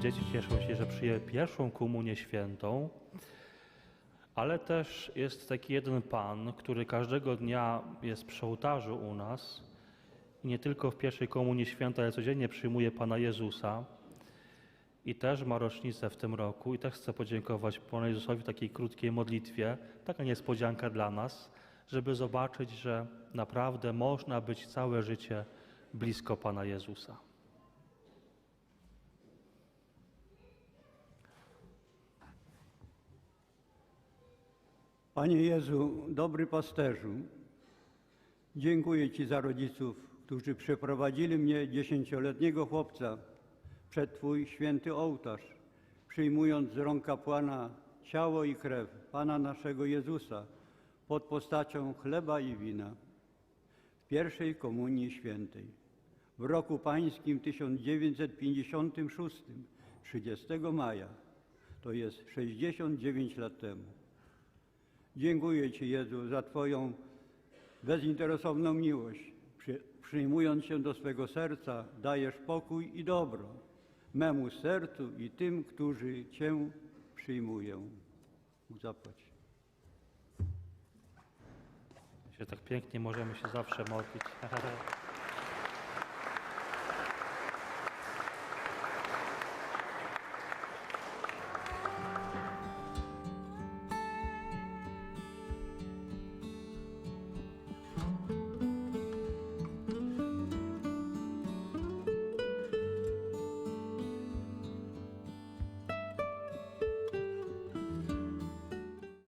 dzieci cieszą się, że przyjęły pierwszą komunię świętą, ale też jest taki jeden Pan, który każdego dnia jest przy ołtarzu u nas i nie tylko w pierwszej komunii świętej, ale codziennie przyjmuje Pana Jezusa i też ma rocznicę w tym roku i też chcę podziękować Panu Jezusowi takiej krótkiej modlitwie, taka niespodzianka dla nas, żeby zobaczyć, że naprawdę można być całe życie blisko Pana Jezusa. Panie Jezu, dobry pasterzu, dziękuję Ci za rodziców, którzy przeprowadzili mnie, dziesięcioletniego chłopca, przed Twój święty ołtarz, przyjmując z rąk kapłana ciało i krew Pana naszego Jezusa pod postacią chleba i wina w pierwszej komunii świętej. W roku pańskim 1956, 30 maja, to jest 69 lat temu. Dziękuję Ci, Jezu, za Twoją bezinteresowną miłość. Przy, przyjmując się do swego serca, dajesz pokój i dobro memu sercu i tym, którzy Cię przyjmują. Zapłać. Się tak pięknie możemy się zawsze modlić.